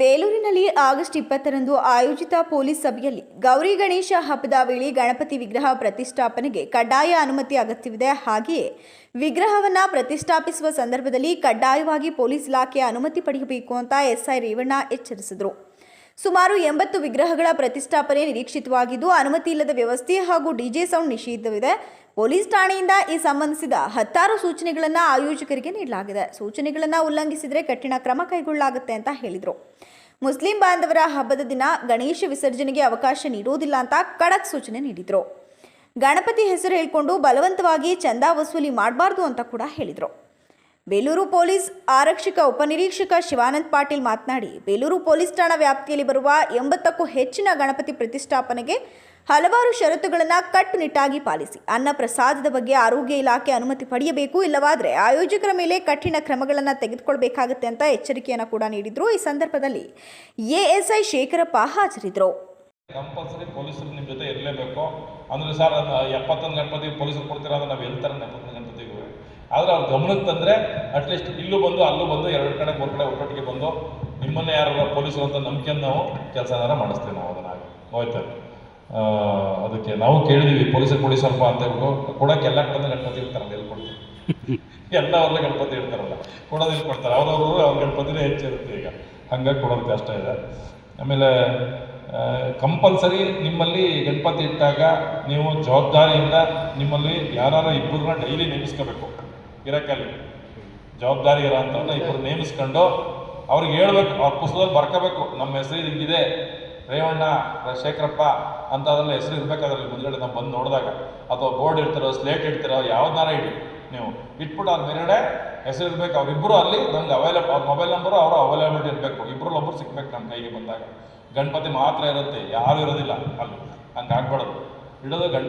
ಬೇಲೂರಿನಲ್ಲಿ August ಇಪ್ಪತ್ತರಂದು ಆಯೋಜಿತ police ಸಭೆಯಲ್ಲಿ ಗೌರಿ ಗಣೇಶ ಹಬ್ಬದ ವೇಳೆ ಗಣಪತಿ ವಿಗ್ರಹ ಪ್ರತಿಷ್ಠಾಪನೆಗೆ ಕಡ್ಡಾಯ ಅನುಮತಿ ಅಗತ್ಯವಿದೆ. ಹಾಗೆಯೇ ವಿಗ್ರಹವನ್ನು ಪ್ರತಿಷ್ಠಾಪಿಸುವ ಸಂದರ್ಭದಲ್ಲಿ ಕಡ್ಡಾಯವಾಗಿ ಪೊಲೀಸ್ ಇಲಾಖೆಯ ಅನುಮತಿ ಪಡೆಯಬೇಕು ಅಂತ ಎಸ್ಐ ರೇವಣ್ಣ ಎಚ್ಚರಿಸಿದರು. ಸುಮಾರು ಎಂಬತ್ತು ವಿಗ್ರಹಗಳ ಪ್ರತಿಷ್ಠಾಪನೆ ನಿರೀಕ್ಷಿತವಾಗಿದ್ದು, ಅನುಮತಿ ಇಲ್ಲದ ವ್ಯವಸ್ಥೆ ಹಾಗೂ ಡಿಜೆ ಸೌಂಡ್ ನಿಷೇಧವಿದೆ. ಪೊಲೀಸ್ ಠಾಣೆಯಿಂದ ಈ ಸಂಬಂಧಿಸಿದ ಹತ್ತಾರು ಸೂಚನೆಗಳನ್ನು ಆಯೋಜಕರಿಗೆ ನೀಡಲಾಗಿದೆ. ಸೂಚನೆಗಳನ್ನು ಉಲ್ಲಂಘಿಸಿದರೆ ಕಠಿಣ ಕ್ರಮ ಕೈಗೊಳ್ಳಲಾಗುತ್ತೆ ಅಂತ ಹೇಳಿದರು. ಮುಸ್ಲಿಂ ಬಾಂಧವರ ಹಬ್ಬದ ದಿನ ಗಣೇಶ ವಿಸರ್ಜನೆಗೆ ಅವಕಾಶ ನೀಡುವುದಿಲ್ಲ ಅಂತ ಖಡಕ್ ಸೂಚನೆ ನೀಡಿದರು. ಗಣಪತಿ ಹೆಸರು ಹೇಳಿಕೊಂಡು ಬಲವಂತವಾಗಿ ಚಂದಾ ವಸೂಲಿ ಮಾಡಬಾರ್ದು ಅಂತ ಕೂಡ ಹೇಳಿದರು. ಬೇಲೂರು ಪೊಲೀಸ್ ಆರಕ್ಷಕ ಉಪನಿರೀಕ್ಷಕ ಶಿವಾನಂದ್ ಪಾಟೀಲ್ ಮಾತನಾಡಿ, ಬೇಲೂರು ಪೊಲೀಸ್ ಠಾಣಾ ವ್ಯಾಪ್ತಿಯಲ್ಲಿ ಬರುವ ಎಂಬತ್ತಕ್ಕೂ ಹೆಚ್ಚಿನ ಗಣಪತಿ ಪ್ರತಿಷ್ಠಾಪನೆಗೆ ಹಲವಾರು ಷರತ್ತುಗಳನ್ನು ಕಟ್ಟುನಿಟ್ಟಾಗಿ ಪಾಲಿಸಿ. ಅನ್ನ ಪ್ರಸಾದದ ಬಗ್ಗೆ ಆರೋಗ್ಯ ಇಲಾಖೆ ಅನುಮತಿ ಪಡೆಯಬೇಕು ಇಲ್ಲವಾದರೆ ಆಯೋಜಕರ ಮೇಲೆ ಕಠಿಣ ಕ್ರಮಗಳನ್ನು ತೆಗೆದುಕೊಳ್ಬೇಕಾಗುತ್ತೆ ಅಂತ ಎಚ್ಚರಿಕೆಯನ್ನು ಕೂಡ ನೀಡಿದರು. ಈ ಸಂದರ್ಭದಲ್ಲಿ ಎಎಸ್ಐ ಶೇಖರಪ್ಪ ಹಾಜರಿದ್ದರು ಕಂಪಲ್ಸರಿ ಪೊಲೀಸರು ನಿಮ್ಮ ಜೊತೆ ಇರಲೇಬೇಕು. ಅಂದರೆ ಸರ್ ಎಪ್ಪತ್ತೊಂದು ಗಣಪತಿ ಪೊಲೀಸರು ಕೊಡ್ತೀರಾ ಅಂದ್ರೆ ನಾವು ಎಲ್ತಾರೆ ಎಪ್ಪತ್ತೊಂದು ಆದರೆ ಅವ್ರ ಗಮನಕ್ಕೆ ತಂದರೆ ಅಟ್ಲೀಸ್ಟ್ ಇಲ್ಲೂ ಬಂದು ಅಲ್ಲೂ ಬಂದು ಎರಡು ಕಡೆ ಮೂರು ಕಡೆ ಒಟ್ಟೊಟ್ಟಿಗೆ ಬಂದು ನಿಮ್ಮನ್ನೇ ಯಾರು ಪೊಲೀಸರು ಅಂತ ನಂಬಿಕೆಯನ್ನು ನಾವು ಕೆಲಸನಾರ ಮಾಡಿಸ್ತೀವಿ ನಾವು ಅದನ್ನ ಹೋಯ್ತು ಅದಕ್ಕೆ ನಾವು ಕೇಳಿದೀವಿ ಪೊಲೀಸರು ಕೊಡಿ ಸ್ವಲ್ಪ ಅಂತ ಹೇಳ್ಬಿಟ್ಟು ಕೊಡೋಕೆ ಎಲ್ಲ ಕಡೆ ಗಣಪತಿ ಇರ್ತಾರಲ್ಲ ಎಲ್ಲಿ ಕೊಡ್ತೀವಿ? ಎಲ್ಲ ಅವ್ರಲ್ಲೇ ಗಣಪತಿ ಇರ್ತಾರಲ್ಲ ಕೊಡೋದು ಇಲ್ಲಿ ಕೊಡ್ತಾರೆ? ಅವ್ರವ್ರು ಅವ್ರ ಗಣಪತಿನೇ ಹೆಚ್ಚಿರುತ್ತೆ ಈಗ. ಹಂಗಾಗಿ ಕೊಡೋದು ಕಷ್ಟ ಇದೆ. ಆಮೇಲೆ ಕಂಪಲ್ಸರಿ ನಿಮ್ಮಲ್ಲಿ ಗಣಪತಿ ಇಟ್ಟಾಗ ನೀವು ಜವಾಬ್ದಾರಿಯಿಂದ ನಿಮ್ಮಲ್ಲಿ ಯಾರು ಇಬ್ಬರನ್ನ ಡೈಲಿ ನೇಮಿಸ್ಕೋಬೇಕು. ಇರಕ್ಕಲ್ಲಿ ಜವಾಬ್ದಾರಿ ಇರೋ ಅಂಥವ್ರನ್ನ ಇಬ್ಬರು ನೇಮಿಸ್ಕೊಂಡು ಅವ್ರಿಗೆ ಹೇಳ್ಬೇಕು, ಅವ್ರ ಪುಸ್ತಕದಲ್ಲಿ ಬರ್ಕೋಬೇಕು, ನಮ್ಮ ಹೆಸರು ಹಿಂಗಿದೆ, ರೇವಣ್ಣ, ಶೇಖರಪ್ಪ ಅಂತ ಅದ್ರಲ್ಲಿ ಹೆಸರು ಇರ್ಬೇಕು ಅದರಲ್ಲಿ ಮುಂದ್ಗಡೆ ನಾವು ಬಂದು ನೋಡಿದಾಗ. ಅಥವಾ ಬೋರ್ಡ್ ಇಡ್ತಿರೋ, ಸ್ಲೇಟ್ ಇಡ್ತಿರೋ ಯಾವ್ದಾರ ಇಡಿ. ನೀವು ಇಟ್ಬಿಟ್ಟು ಅದ್ರ ಮೇಲ್ಗಡೆ ಹೆಸರು ಇರಬೇಕು. ಅವರಿಬ್ಬರು ಅಲ್ಲಿ ನಮ್ಗೆ ಅವೈಲಬಲ್ ಅವ್ರ ಮೊಬೈಲ್ ನಂಬರು ಅವರು ಅವೈಲಬಿಲಿಟಿ ಇರಬೇಕು. ಇಬ್ಬರಲ್ಲಿ ಒಬ್ಬರು ಸಿಗ್ಬೇಕು ನಮ್ಮ ಕೈಗೆ ಬಂದಾಗ. ಗಣಪತಿ ಮಾತ್ರ ಇರುತ್ತೆ, ಯಾರು ಇರೋದಿಲ್ಲ ಅಲ್ಲಿ. ಹಂಗೆ ಆಗ್ಬಾರ್ದು ಇಡೋದು ಗಣ್